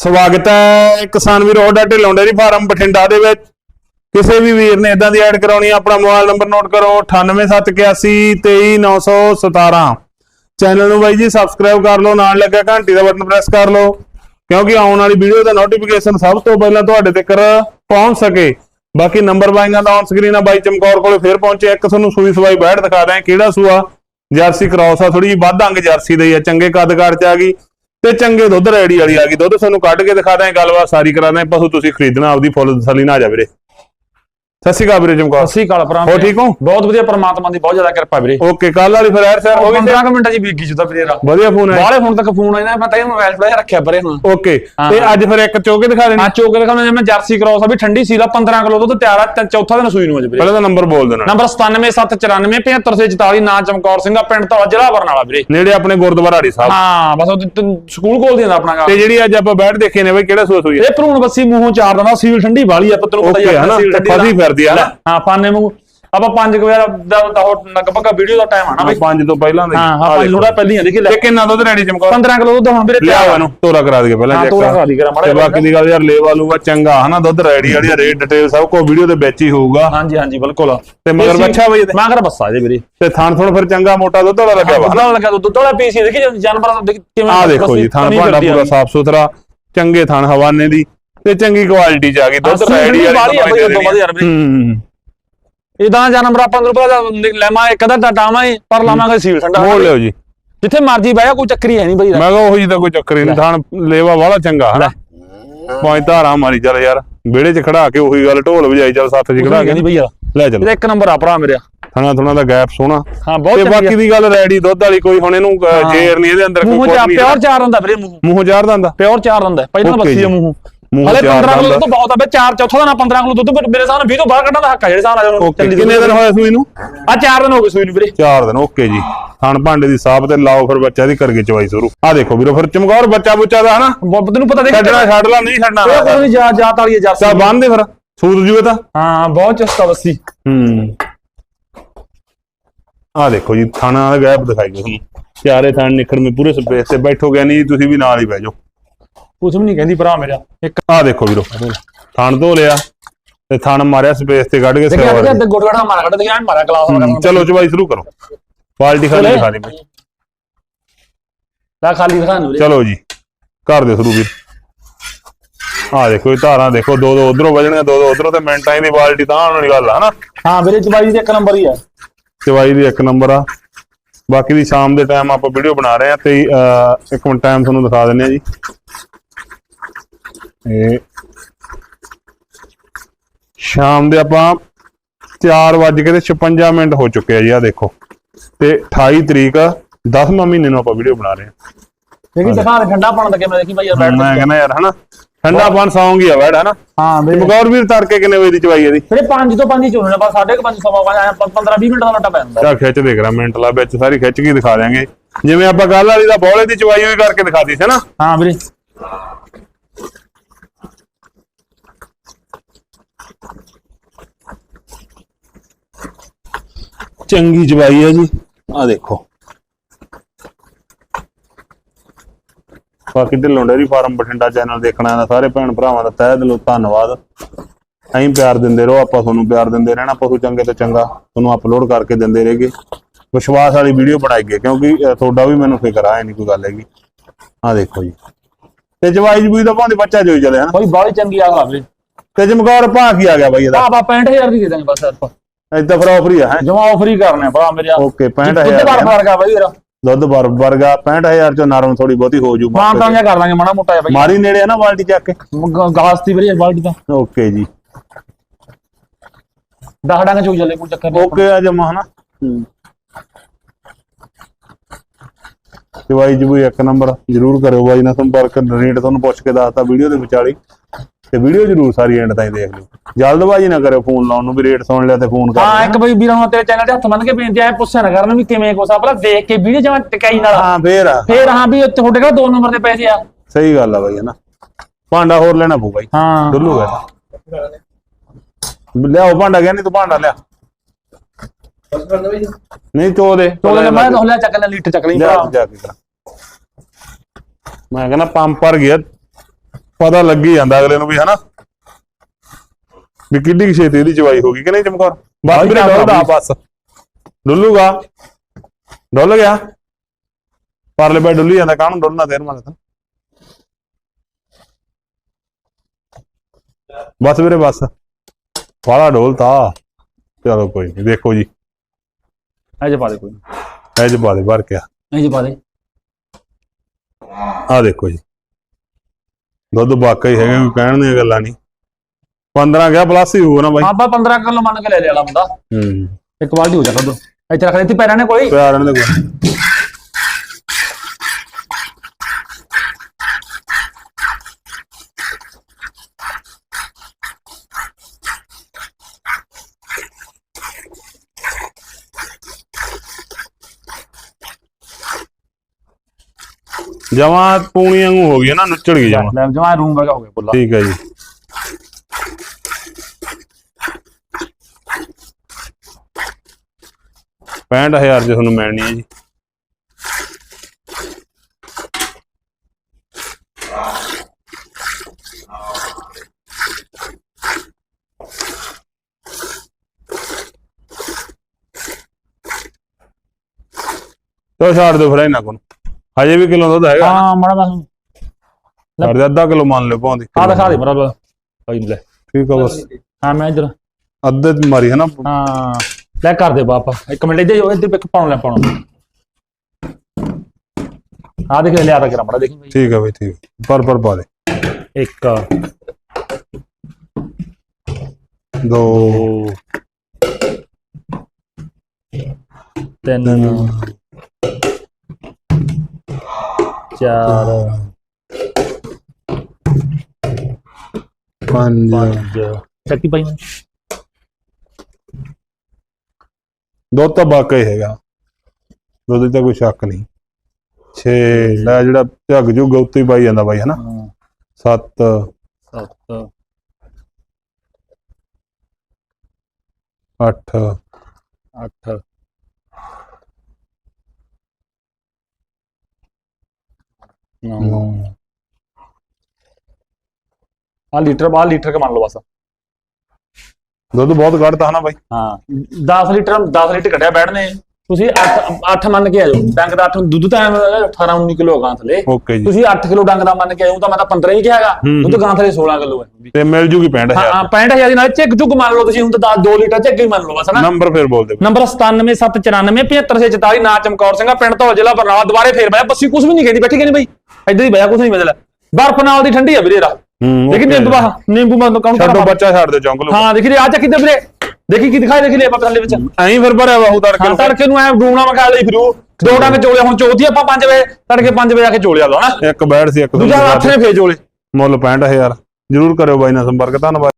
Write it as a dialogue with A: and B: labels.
A: ਸਵਾਗਤ ਹੈ ਕਿਸਾਨ ਵੀਰ ਹੋਡਾ ਢਿੱਲੋਂ ਡੇਰੀ ਫਾਰਮ ਬਠਿੰਡਾ ਦੇ ਵਿੱਚ। ਕਿਸੇ ਵੀ ਵੀਰ ਨੇ ਇਦਾਂ ਦੀ ਐਡ ਕਰਾਉਣੀ ਆਪਣਾ ਮੋਬਾਈਲ ਨੰਬਰ ਨੋਟ ਕਰੋ 9871823917 ਚੈਨਲ ਨੂੰ ਬਾਈ ਜੀ ਸਬਸਕ੍ਰਾਈਬ ਕਰ ਲਓ, ਨਾਲ ਲੱਗਾ ਘੰਟੀ ਦਾ ਬਟਨ ਪ੍ਰੈਸ ਕਰ ਲਓ, ਕਿਉਂਕਿ ਆਉਣ ਵਾਲੀ ਵੀਡੀਓ ਦਾ ਨੋਟੀਫਿਕੇਸ਼ਨ ਸਭ ਤੋਂ ਪਹਿਲਾਂ ਤੁਹਾਡੇ ਤੱਕ ਪਹੁੰਚ ਸਕੇ। ਬਾਕੀ ਨੰਬਰ ਬਾਈਆਂ ਦਾ ਔਨ ਸਕਰੀਨ ਆ, ਬਾਈ ਚਮਕੌਰ ਕੋਲੇ ਫੇਰ ਪਹੁੰਚੇ, ਇੱਕ ਤੁਹਾਨੂੰ ਸੂਈ ਸਵਾਈ ਬੈਠ ਦਿਖਾ ਰਹੇ ਕਿਹੜਾ ਸੂਆ? ਜਰਸੀ ਕ੍ਰਾਸ ਆ ਥੋੜੀ ਜਿਹੀ ਵੱਧ ਅੰਗ ਜਰਸੀ ਦੇ ਆ, ਚੰਗੇ ਕੱਦ ਕਾਠ ਚ ਆ ਗਈ। ਤੇ ਚੰਗੇ ਦੁੱਧ ਰੈਡੀ ਵਾਲੀ ਆ ਗਈ। ਦੁੱਧ ਤੁਹਾਨੂੰ ਕੱਢ ਕੇ ਦਿਖਾ ਦਾਂ ਗੱਲਬਾਤ ਸਾਰੀ ਕਰਾ ਦਾਂ ਪਸ਼ੂ ਤੁਸੀਂ ਖਰੀਦਣਾ, ਆਪਦੀ ਫੁੱਲ ਤਸੱਲੀ ਨਾ ਆ ਜਾ ਵੀਰੇ। ਸਤਿ ਸ਼੍ਰੀ ਅਕਾਲ ਵੀਰੇ ਚਮਕੌਰ
B: ਸਸੀ ਕਾਲ ਭਰਾ
A: ਹੋ ਠੀਕ ਹੋ?
B: ਬਹੁਤ ਵਧੀਆ ਪਰਮਾਤਮਾ ਦੀ ਬਹੁਤ ਜ਼ਿਆਦਾ ਕਿਰਪਾ ਵੀਰੇ।
A: ਓਕੇ ਕੱਲ ਵਾਲੀ ਫਿਰ ਐਰ ਸਰ ਹੋ ਗਈ
B: 15 ਕੁ ਮਿੰਟਾਂ ਜੀ ਬੀਗੀ ਜੁਦਾ ਵੀਰੇ ਦਾ
A: ਵਧੀਆ ਫੋਨ ਹੈ
B: ਬਾਹਲੇ ਹੁਣ ਤੱਕ ਫੋਨ ਆਇਆ ਮੈਂ ਤਾਂ ਇਹ ਮੋਬਾਈਲ ਥੋੜਾ ਜਿਹਾ ਰੱਖਿਆ ਪਰੇ ਹੁਣ।
A: ਓਕੇ ਤੇ। ਅੱਜ ਫਿਰ ਇੱਕ ਚੋਕੇ ਦਿਖਾ ਦੇਣੀ।
B: ਆ ਚੋਕ ਦਿਖਾਉਣਾ ਜਿਵੇਂ ਜਰਸੀ ਕ੍ਰੋਸ ਆ ਵੀ ਠੰਡੀ ਸੀਲਾ 15 ਕਿਲੋ ਦੁੱਧ ਤਿਆਰ ਆ ਤੇ ਚੌਥਾ ਦਿਨ ਸੂਈ ਨੂੰ ਅਜ ਵੀਰੇ।
A: ਪਹਿਲਾਂ ਤਾਂ ਨੰਬਰ ਬੋਲ ਦੇਣਾ।
B: ਨੰਬਰ 9774975644 ਨਾਂ ਚਮਕੌਰ ਸਿੰਘ ਆ ਪਿੰਡ ਧੌਲਾ ਜ਼ਿਲ੍ਹਾ ਬਰਨਾਲਾ ਵੀਰੇ।
A: ਨੇੜੇ ਆਪਣੇ ਗੁਰਦੁਆਰਾ ਹਰੀ ਸਾਹਿਬ।
B: ਹਾਂ ਬਸ ਉਹ ਤੇ ਸਕੂਲ ਕੋਲ ਦੀ ਆਪਣਾ
A: ਤੇ ਜਿਹੜੀ ਅੱਜ ਆਪਾਂ ਬੈਠ ਦੇਖੇ ਨੇ ਬਈ ਕਿਹੜਾ ਸੂਆ ਸੂਈ ਹੈ
B: ਇਹ ਭਰੂਣ ਬੱਸੀ ਮੂੰਹੋਂ ਚਾਰ ਦਿੰਦਾ ਸੀਲ ਠੰਡੀ ਵਾਲੀ ਆ ਪਤਰ ਪਤਾ ਹੀ ਆ ਸੀਲ
A: ਤੇ
B: ਠੰਡੀ
A: ਫਸੀ
B: ਦਾ।
A: ਫਿਰਦੀ ਆ ਨਾ।
B: ਹਾਂ ਪਾਨੇ ਮੂੰਹ ਆਪਾਂ 5 ਵਜੇ ਦਾ ਦਾ ਲਗਭਗ ਵੀਡੀਓ ਦਾ ਟਾਈਮ ਆਣਾ ਬਈ।
A: ਪੰਜ ਤੋਂ ਪਹਿਲਾਂ ਦੀ
B: ਹਾਂ। ਹਾਂ
A: ਦੇਖੋ।
B: ਥੋੜਾ ਪਹਿਲੀ ਦੇਖੀ ਲੈ।
A: ਤੇ ਕਿੰਨਾ ਦੁੱਧ ਰੈਡੀ ਚਮਕੌਰ
B: 15 ਕਿਲੋ ਦੁੱਧ ਹੁਣ ਵੀਰੇ
A: ਲਿਆਓ ਇਹਨੂੰ ਤੋਰਾ ਕਰਾ ਦਈਏ ਪਹਿਲਾਂ check
B: ਤੋਰਾ ਕਰਾ। ਦਈਏ ਕਰਾ ਮਾੜਾ।
A: ਬਾਕੀ ਦੀ ਗੱਲ ਯਾਰ ਲੇਵਾ ਲੂਗਾ ਚੰਗਾ ਹਨਾ ਦੁੱਧ ਰੈਡੀ ਵਾਲੀ ਰੇਟ ਡਿਟੇਲ ਸਭ ਕੋ ਵੀਡੀਓ ਦੇ ਵਿੱਚ ਹੀ ਹੋਊਗਾ।
B: ਹਾਂਜੀ ਹਾਂਜੀ ਬਿਲਕੁਲ।
A: ਤੇ ਮਗਰ ਬੱਚਾ ਬਈ ਇਹਦੇ?
B: ਮੈਂ ਕਰ ਬੱਸਾ ਇਹਦੇ ਵੀਰੇ।
A: ਤੇ ਥਣ ਥਣ ਫਿਰ ਚੰਗਾ ਮੋਟਾ ਦੁੱਧ ਵਾਲਾ ਲੱਗਿਆ ਵਾ।
B: ਬਦਲਾ ਲੱਗਾ ਦੁੱਧ ਥੋੜਾ ਪੀਸੀ ਦੇਖੀ ਜੇ ਜਾਨਵਰਾਂ ਦਾ ਦੇਖ ਕਿਵੇਂ
A: ਆ ਦੇਖੋ ਜੀ ਥਣ ਭਾਂਡਾ ਪੂਰਾ। ਸਾਫ਼ ਸੁਥਰਾ ਚੰਗੇ ਥਣ ਹਵਾਨੇ ਦੀ। ਤੇ ਚੰਗੀ ਕੁਆਲਿਟੀ ਚ ਆ ਗਈ। ਦੁੱਧ ਰੈਡੀ ਵਾਲੀ
B: ਯਾਰ ਵੀਰੇ। ਇਦਾਂ ਜਾਨਵਰ ਆਪਾਂ ਨੂੰ ਪਤਾ ਲੈਮਾ ਇੱਕ ਅੱਧਾ ਟਾਟਾਵਾਂ ਹੀ ਪਰ ਲਾਵਾਂਗੇ ਸੀਲ ਠੰਡਾ
A: ਮੋੜ ਲਿਓ ਜੀ।
B: ਜਿੱਥੇ ਮਰਜ਼ੀ ਬਹਿਆ ਕੋਈ ਚੱਕਰੀ ਹੈ ਨਹੀਂ ਬਈ
A: ਮੈਂ ਕਿਹਾ ਉਹੀ ਤਾਂ ਕੋਈ ਚੱਕਰ ਨਹੀਂ ਥਣ ਲੇਵਾ ਵਾਲਾ ਚੰਗਾ ਹਨਾ? ਪੰਜ ਧਾਰਾਂ ਮਾਰੀ ਚੱਲ ਯਾਰ ਵਿਹੜੇ 'ਚ ਖੜਾ ਕੇ ਉਹੀ ਗੱਲ ਢੋਲ ਵਜਾਈ ਚੱਲ ਸੱਤ 'ਚ ਖੜਾ ਕੇ।
B: ਨਹੀਂ ਬਈ ਯਾਰ
A: ਲੈ ਚੱਲ।
B: ਇੱਕ ਨੰਬਰ ਆ ਭਰਾ ਮੇਰਿਆ
A: ਥਣਾ ਥੁਣਾ ਦਾ ਗੈਪ ਸੋਹਣਾ।
B: ਹਾਂ ਬਹੁਤ
A: ਤੇ ਬਾਕੀ ਦੀ ਗੱਲ ਰੈਡੀ ਦੁੱਧ ਵਾਲੀ ਕੋਈ ਹੁਣ ਇਹਨੂੰ। ਜੇਰ ਨਹੀਂ ਇਹਦੇ ਅੰਦਰ
B: ਮੂੰਹ
A: ਕੋਈ
B: ਚਾ
A: ਨਹੀਂ
B: ਪਿਓਰ ਚਾਰ ਹੁੰਦਾ ਵੀਰੇ ਮੂੰਹ।
A: ਮੂੰਹ ਚਾਰ ਦੰਦਾ
B: ਪਿਓਰ ਚਾਰ ਹੁੰਦਾ ਪਹਿਲਾਂ ਬੱਸੀ
A: ਜੀ।
B: ਆ ਮੂੰਹ।
A: ਮੂੰਹ
B: ਹਲੇ
A: ਚਾਰ
B: 15 ਕਿਲੋ
A: ਦੰਦ।
B: ਦੁੱਧ ਬਹੁਤ ਆ ਬਈ ਚਾਰ ਚੌਥਾ ਦਾ ਨਾ 15 ਕਿਲੋ ਦੁੱਧ ਮੇਰੇ ਸਾਹਮਣੇ 20 ਤੋਂ ਬਾਹਰ ਕੱਢਣ ਦਾ ਹੱਕ ਆ ਜਿਹੜੇ ਸਾਹਮਣੇ
A: ਓਕੇ ਕਿੰਨੇ ਦਿਨ ਹੋਏ ਸੂਈ ਨੂੰ?
B: ਆ ਚਾਰ ਦਿਨ ਹੋ ਗਏ ਸੂਈ ਨੂੰ ਵੀਰੇ।
A: ਚਾਰ ਦਿਨ ਓਕੇ ਜੀ। ਥਣ ਭਾਂਡੇ ਦੀ ਸਾਫ਼ ਤੇ ਲਾਓ ਫਿਰ ਬੱਚਾ ਦੀ ਕਰਕੇ ਚਵਾਈ ਸ਼ੁਰੂ। ਆ ਦੇਖੋ ਵੀਰੋ ਫਿਰ ਚਮਕੌਰ ਬੱਚਾ ਬੁੱਚਾ ਦਾ ਹਨਾ?
B: ਬ- ਤੈਨੂੰ ਪਤਾ ਦੇਖ
A: ਛੱਡਣਾ ਛੱਡ ਲਾ ਨਹੀਂ ਛੱਡਣਾ।
B: ਇਹ ਕੋਈ ਨਹੀਂ ਜਾ ਜਾਤ ਵਾਲੀ ਹੈ ਜਰਸੀ।
A: ਚਾ ਬੰਨ ਦੇ ਫਿਰ ਸੂਤ ਜੂਏ ਤਾਂ।
B: ਹਾਂ ਬਹੁਤ ਚਸਤਾ ਬੱਸੀ।
A: ਹੂੰ। ਆ ਦੇਖੋ ਜੀ ਥਾਣਾ ਦਾ ਗੈਪ ਦਿਖਾਈ ਗਈ ਤੁਹਾਨੂੰ ਚਾਰੇ ਥਾਣ ਨਿਖੜਵੇਂ ਪੂਰੇ ਸਪੇਸ ਤੇ ਬੈਠੋ ਗਿਆ ਨਹੀਂ ਤੁਸੀਂ ਵੀ ਨਾਲ ਹੀ ਬਹਿ ਜਾਓ।
B: ਕੁਝ ਵੀ ਨਹੀਂ ਕਹਿੰਦੀ ਭਰਾ ਮੇਰਾ। ਇੱਕ
A: ਆ ਦੇਖੋ ਵੀਰੋ ਥਾਣ ਧੋ ਲਿਆ ਤੇ ਥਾਣ ਮਾਰਿਆ ਸਪੇਸ ਤੇ ਕੱਢ ਕੇ
B: ਦੇਖਿਆ ਮਾਰਾ ਕੱਢ
A: ਹੂੰ, ਚਲੋ ਚਵਾਈ ਸ਼ੁਰੂ ਕਰੋ। ਬਾਲਟੀ ਖਾਲੀ ਦਿਖਾ ਦੇ ਬਈ।
B: ਲਾ ਖਾਲੀ ਦਿਖਾ ਨੂੰ
A: ਚਲੋ ਜੀ ਕਰ ਦੇ ਸ਼ੁਰੂ ਵੀਰ। ਆ ਦੇਖੋ ਇਹ ਧਾਰਾਂ ਦੇਖੋ ਦੋ ਦੋ ਉਧਰੋਂ ਵਜਣੀਆਂ ਦੋ ਦੋ ਉਧਰੋਂ ਤੇ ਮਿੰਟਾਂ ਦੀ ਬਾਲਟੀ ਤਾਂ ਆਉਣ ਵਾਲੀ ਗੱਲ ਆ ਹਨਾ?
B: ਹਾਂ ਵੀਰੇ ਚਬਾਈ ਦੇ ਇੱਕ ਨੰਬਰ ਹੀ ਆ।
A: ਚਵਾਈ ਦੀ ਇੱਕ ਨੰਬਰ ਆ। ਬਾਕੀ ਦੀ ਸ਼ਾਮ ਦੇ ਟਾਈਮ ਆਪਾਂ ਵੀਡੀਓ ਬਣਾ ਰਹੇ ਆ ਤੇ ਇੱਕ ਮਿੰਟ ਟਾਈਮ ਤੁਹਾਨੂੰ ਦਿਖਾ ਦਿੰਨੇ ਆ ਜੀ। ਇਹ ਸ਼ਾਮ ਦੇ ਆਪਾਂ 4 ਵਜ ਕੇ ਤੇ 56 ਮਿੰਟ ਹੋ ਚੁੱਕੇ ਆ ਜੀ ਆ ਦੇਖੋ। ਤੇ 28 ਤਰੀਕ 10ਵਾਂ ਮਹੀਨੇ ਨੂੰ ਆਪਾਂ ਵੀਡੀਓ ਬਣਾ ਰਹੇ ਆ
B: ਦੇਖੀ ਦਿਖਾ ਦੇ ਠੰਡਾ ਪਾਣ ਲੱਗੇ ਮੈਂ ਦੇਖੀ ਭਾਈ ਯਾਰ ਬੈਠ
A: ਮੈਂ ਕਹਿੰਦਾ ਯਾਰ ਹਨਾ? ਠੰਡਾ ਪਾਣ ਸੌਂਗੀ ਆ ਬੈਠ ਹਨਾ?
B: ਹਾਂ ਵੀਰੇ
A: ਮਗੌਰ ਵੀਰ ਤੜਕੇ ਕਿੰਨੇ ਵਜੇ ਦੀ ਚਵਾਈ ਇਹਦੀ
B: ਵੀਰੇ 5 ਤੋਂ 5 ਹੀ ਚੋਣੇ ਬਸ 5:30 ਸਵਾ 15 20 ਮਿੰਟ ਦਾ ਲੱਟਾ ਪੈ ਜਾਂਦਾ।
A: ਚਾ ਖਿੱਚ ਦੇਖ ਰਾ ਮਿੰਟ ਲਾ ਵਿੱਚ ਸਾਰੀ ਖਿੱਚ ਕੇ ਦਿਖਾ ਦਿਆਂਗੇ। ਜਿਵੇਂ ਆਪਾਂ ਗੱਲ ਵਾਲੀ ਦਾ ਬੋਲੇ ਦੀ ਚਵਾਈ ਹੋਈ ਕਰਕੇ ਦਿਖਾਤੀ ਸੀ ਨਾ
B: ਹਾਂ ਵੀਰੇ।
A: ਚੰਗੀ ਚਵਾਈ ਹੈ ਜੀ। ਆ ਦੇਖੋ। ਬਾਕੀ Dhillon dairy farm Bathinda channel ਦੇਖਣਾ ਹੈ ਸਾਰੇ ਭੈਣ ਭਰਾਵਾਂ ਦਾ ਤਹਿ ਦਿਲੋਂ ਧੰਨਵਾਦ। ਐਂ ਪਿਆਰ ਦਿੰਦੇ ਰਹੋ ਆਪਾਂ ਤੁਹਾਨੂੰ ਪਿਆਰ ਦਿੰਦੇ ਰਹਿਣਾ ਪਸ਼ੂ ਚੰਗੇ ਤੋਂ ਚੰਗਾ ਤੁਹਾਨੂੰ ਅਪਲੋਡ ਕਰਕੇ ਦਿੰਦੇ ਰਹੇਗੇ ਵਿਸ਼ਵਾਸ ਵਾਲੀ ਵੀਡੀਓ ਬਣਾਈਏ ਕਿਉਂਕਿ ਤੁਹਾਡਾ ਵੀ ਮੈਨੂੰ ਫਿਕਰ ਆ ਨਹੀਂ ਕੋਈ ਗੱਲ ਹੈਗੀ। ਆ ਦੇਖੋ ਜੀ। ਤੇ ਜਵਾਈ ਜਬੂਈ ਦਾ ਭਾਂਦੇ ਬੱਚਾ ਜੋਈ ਚਲੇ ਹਨਾ
B: ਭਾਈ ਬਾਲੀ ਚੰਗੀ ਆ ਲਾ ਵੀਰੇ
A: ਤੇ ਚਮਕੌਰ ਭਾਅ ਕੀ ਆ ਗਿਆ ਬਾਈ ਇਹਦਾ?
B: ਆਪਾਂ 65000 ਦੀ ਦੇ ਦਾਂਗੇ ਬਸ ਆਪਾਂ।
A: ਏਦਾਂ ਫਿਰ ਆਫਰ ਹੀ ਆ ਹੈ?
B: ਜਮਾ ਆਫਰ ਹੀ ਕਰਨੇ ਆ ਭਰਾ ਮੇਰੇ
A: ਓਕੇ
B: ਦੁੱਧ
A: 65000
B: ਬਾਰ ਫ਼ਰਕ ਆ ਬਾਈ ਯਾਰ
A: ਦੁੱਧ ਬਰ ਵਰਗਾ 65000 ਚੋਂ ਨਰਮ ਥੋੜੀ ਬਹੁਤੀ ਹੋ ਜੂ
B: ਮਾਂ ਤਾਂ ਕਰ ਦਾਂਗੇ ਮਾੜਾ ਮੋਟਾ ਜਿਹਾ ਬਾਈ।
A: ਮਾਰੀ ਨੇੜੇ ਆ ਨਾ ਬਾਲਟੀ ਚੱਕ ਕੇ।
B: ਗ- ਗਾਸ ਦੀ ਵੀਰੇ ਬਾਲਟੀ ਤਾਂ।
A: ਓਕੇ ਜੀ।
B: ਦਸ ਡਾਂਗੇ ਚੋ ਚੱਲੇ ਕੋਈ ਚੱਕਰ ਨਹੀਂ।
A: ਓਕੇ ਆ ਜਮਾ ਹਨਾ? ਤੇ ਬਾਈ ਜੀ ਵੀ ਇੱਕ ਨੰਬਰ ਜਰੂਰ ਕਰਿਓ ਬਾਈ ਨਾਲ ਸੰਪਰਕ ਰੇਟ ਤੁਹਾਨੂੰ ਪੁੱਛ ਕੇ ਦੱਸਤਾ ਵੀਡੀਓ ਦੇ ਵਿਚਾਲੇ। ਤੇ ਵੀਡੀਓ ਜਰੂਰ ਸਾਰੀ ਐਂਡ ਤਾਈਂ ਦੇਖ ਲਿਓ। ਜਲਦਬਾਜ਼ੀ ਨਾ ਕਰਿਓ ਫੋਨ ਲਾਉਣ ਨੂੰ ਵੀ ਰੇਟ ਸੁਣ ਲਿਆ ਤੇ ਫੋਨ ਕਰ
B: ਹਾਂ। ਇੱਕ ਬਈ ਵੀਰਾਂ ਨੂੰ ਤੇਰੇ ਚੈਨਲ ਤੇ ਹੱਥ ਮੰਨ ਕੇ ਬੇਨਤੀ ਆ ਪੁੱਛਿਆ ਨਾ ਕਰਨ ਵੀ ਕਿਵੇਂ ਕੋਸਾ ਪਹਿਲਾਂ ਦੇਖ ਕੇ ਵੀਡੀਓ ਜਮਾ ਟਿਕਾਈ ਨਾਲ।
A: ਹਾਂ ਫੇਰ
B: ਫੇਰ ਹਾਂ ਵੀ ਤੁਹਾਡੇ ਕੋਲ ਦੋ ਨੰਬਰ ਦੇ ਪੈਸੇ ਆ।
A: ਸਹੀ ਗੱਲ ਆ ਬਾਈ ਹਨਾ ਭਾਂਡਾ ਹੋਰ ਲੈਣਾ ਪਊ ਬਾਈ।
B: ਹਾਂ।
A: ਡੁੱਲੂਗਾ ਲਿਆਓ ਭਾਂਡਾ ਗਿਆ ਨਹੀਂ ਤੂੰ ਭਾਂਡਾ ਲਿਆ। ਨਹੀਂ ਚੋ ਦੇ।
B: ਚੋਲੇ ਨੇ ਮੈਂ ਤਾਂ ਲਿਆ ਚੱਕ ਲੈ ਲੀਟਰ ਚੱਕ ਲਈ
A: ਜਾ ਕੇ। ਮੈਂ ਕਹਿੰਦਾ ਪੰਪ ਪਰ ਗਿਆ। ਪਤਾ ਲੱਗੀ ਜਾਂਦਾ ਅਗਲੇ ਨੂੰ ਵੀ ਹਨਾ। ਵੀ ਕਿੱਡੀ ਕੁ ਛੇਤੀ ਇਹਦੀ ਚਵਾਈ ਹੋ ਗਈ ਕਿ ਨਹੀਂ ਚਮਕੌਰ? ਬਸ ਵੀਰੇ ਡੁੱਲਦਾ ਬਸ। ਡੁੱਲੂਗਾ। ਡੁੱਲ ਗਿਆ। ਪਰਲੇ ਬੈ ਡੁੱਲੀ ਜਾਂਦਾ ਕਾਹਨੂੰ ਡੁੱਲਣਾ ਦੇਰ ਮਾਰੇ ਤਾਂ ਬਸ ਵੀਰੇ ਬਸ। ਵਾਲਾ ਡੋਲਤਾ। ਚਲੋ ਕੋਈ ਨਹੀਂ ਦੇਖੋ ਜੀ।
B: ਐ ਜੇ ਪਾ ਦੇ ਕੋਈ
A: ਚ ਪਾ ਦੇ ਭਰ ਕੇ
B: ਐ ਜੇ ਪਾ ਦੇ।
A: ਆ ਦੇਖੋ ਜੀ। ਦੁੱਧ ਵਾਕਈ ਹੈਗਾ ਕੋਈ ਕਹਿਣ ਦੀਆਂ ਗੱਲਾਂ ਨਹੀਂ। 15 ਗਿਆ ਪਲੱਸ ਹੀ ਹੋਊਗਾ ਨਾ ਬਾਈ।
B: ਆਪਾਂ 15 ਕਿਲੋ ਮੰਨ ਕੇ ਲੈ ਲਿਆ ਵਾਲਾ ਮੁੰਡਾ
A: ਹੂੰ।
B: ਇੱਕ ਬਾਲਟੀ ਹੋ ਜਾ ਕੱਢੋ ਇੱਥੇ ਰੱਖ ਲੈਤੀ ਪੈਰਾਂ ਨੇ ਕੋਈ।
A: ਪਿਆਰ ਦੇ ਕੋਲ ਜਮਾ ਪੂਣੀ ਵਾਂਗੂ ਹੋ ਗਈ ਹੈ ਨਾ ਨੁੱਚੜ ਗਈ ਜਮਾ।
B: ਲੈ ਜਮਾ ਰੂਮ ਵਰਗਾ ਹੋ ਗਿਆ ਬੁੱਲਾ।
A: ਠੀਕ ਹੈ ਜੀ। ਪੈਂਹਠ ਹਜ਼ਾਰ ਜੇ ਤੁਹਾਨੂੰ ਮਿਲਣੀ ਹੈ ਜੀ। ਤੋ ਛੱਡ ਦਿਓ ਫਿਰ ਇਹਨਾਂ ਕੋਲ। ਹਜੇ ਵੀ ਕਿਲੋ ਦੁੱਧ ਹੈਗਾ।
B: ਹਾਂ ਮਾੜਾ ਬਸ
A: ਦੇ ਅੱਧਾ ਕਿਲੋ ਮੰਨ ਲਿਓ ਪਾਉਂਦੀ
B: ਆ ਦਿਖਾ ਦੇ ਮਰਾ ਭਾਈ ਨੂੰ ਲੈ
A: ਠੀਕ ਆ ਬਸ।
B: ਹਾਂ ਮੈਂ ਇਧਰ।
A: ਅੱਧੇ ਦੀ ਮਾਰੀ ਹੈ ਨਾ।
B: ਹਾਂ ਲੈ ਕਰ ਦੇ ਬਾਪ। ਇੱਕ ਮਿੰਟ ਇੱਧਰ ਜੋ ਇੱਧਰ ਇੱਕ ਪਾਉਣ ਲੈ ਪਾਉਣ। ਆ ਦੇਖ ਲਿਆ ਤਾਂ ਕਰਾਂ ਮੜਾ ਦੇਖੀ। ਭਾਈ
A: ਠੀਕ ਹੈ ਬਈ ਠੀਕ। ਪਰ ਪਰ ਪਾ ਦੇ।
B: ਇੱਕ।
A: ਦੋ।
B: ਤਿੰਨ। ਚਾਰ।
A: ਪੰਜ।
B: ਪੰਜ। ਚੱਕੀ ਭਾਈ ਮੈਂ
A: ਦੋ ਤਾਂ ਵਾਕਈ ਹੈਗਾ। ਦੁੱਧ 'ਚ ਤਾਂ ਕੋਈ ਸ਼ੱਕ ਨਹੀਂ। 6 ਲੈ ਜਿਹੜਾ ਝੱਗ ਜੁਗ ਉੱਤੇ ਹੀ ਪਾਈ ਜਾਂਦਾ ਬਾਈ ਹਨਾ?
B: ਹਾਂ,
A: 7
B: ਸੱਤ।
A: 8
B: ਆ ਲੀਟਰ ਬਾਅਦ ਲੀਟਰ ਕ ਮੰਨ ਲਓ ਬਸ।
A: ਦੁੱਧ ਬਹੁਤ ਕੱਢਦਾ ਹਨਾ ਬਾਈ।
B: ਹਾਂ। 10 ਲੀਟਰ 10 ਲੀਟਰ ਕੱਢਿਆ ਬੈਠਨੇ। ਤੁਸੀਂ 8 8 ਮੰਨ ਕੇ ਆਜੋ ਡੰਗ ਦਾ 8 ਦੁੱਧ ਤਾਂ ਐਵੇਂ 18 19 ਕਿਲੋ ਗਾਂ ਥਲੇ।
A: ਓਕੇ ਜੀ।
B: ਤੁਸੀਂ 8 ਕਿਲੋ ਡੰਗ ਦਾ ਮੰਨ ਕੇ ਆਇਓ ਤਾਂ ਮੈਂ ਤਾਂ 15 ਹੀ ਕਿਹਾਗਾ। ਦੁੱਧ ਗਾਂ ਥਲੇ 16 ਕਿਲੋ ਹੈ
A: ਤੇ ਮਿਲ ਜੂਗੀ 65000
B: ਹਾਂ 65000 ਦੀ ਨਾਲ ਚੱਕ ਚੁੱਕ ਮੰਨ ਲਓ ਤੁਸੀਂ ਹੁਣ ਤਾਂ 2 ਲੀਟਰ ਚੱਕ ਹੀ ਮੰਨ ਲਓ ਬਸ ਨਾ
A: ਨੰਬਰ ਫਿਰ ਬੋਲ ਦੇ
B: ਨੰਬਰ 9779475644 ਨਾ ਚਮਕੌਰ ਸਿੰਘਾ ਪਿੰਡ ਧੌਲ ਜ਼ਿਲ੍ਹਾ ਬਰਨਾਲਾ ਦੁਬਾਰੇ ਫੇਰ ਬਾਇਆ ਬੱਸੀ ਕੁਝ ਵੀ ਨਹੀਂ ਕਹਿੰਦੀ ਬੈਠੀ ਕਹਿੰਦੀ ਬਾਈ? ਇੱਧਰ ਹੀ ਬਾਇਆ ਕੁਝ ਨਹੀਂ ਬਦਲ ਬਰਫ ਨਾਲ ਦੀ ਠੰਡੀ ਆ ਵੀਰੇ ਰਾ
A: ਹੂੰ
B: ਦੇਖੀ ਨਿੰਬੂ ਬਾ ਨਿੰਬੂ ਮਾ ਕਾਉਂ
A: ਛੱਡੋ ਬੱਚਾ ਛੱਡ ਦੇ ਚੌਂਕ ਲੋ
B: ਹਾਂ ਦੇਖੀ ਆ ਚੱਕੀ ਤੇ ਵੀਰੇ ਦੇਖੀ ਕੀ ਦਿਖਾਈ ਦੇਖੀ ਲੈ ਆਪਾਂ ਥੱਲੇ ਵਿੱਚ
A: ਐਂ ਫਿਰ ਭਰਿਆ ਬਾਹੂ ਤੜਕੇ ਨੂੰ।
B: ਤੜਕੇ ਨੂੰ ਐ ਡੂਣਾ ਮਖਾ ਲਈ ਫਿਰੂ। ਦੋ ਡੰਗ ਚੋਲੇ ਹੁਣ ਚੋਦੀ ਆਪਾਂ 5 ਵਜੇ ਤੜਕੇ 5 ਵਜੇ ਆ ਕੇ ਚੋਲਿਆ ਲਾ ਨਾ
A: ਇੱਕ ਬੈਠ ਸੀ ਇੱਕ
B: ਦੂਜਾ ਹੱਥ ਨੇ ਫੇਰ ਚੋਲੇ।
A: ਮੁੱਲ 65000 ਜਰੂਰ ਕਰਿਓ ਬਾਈ ਨਾਲ ਸੰਪਰਕ ਧੰਨਵਾਦ।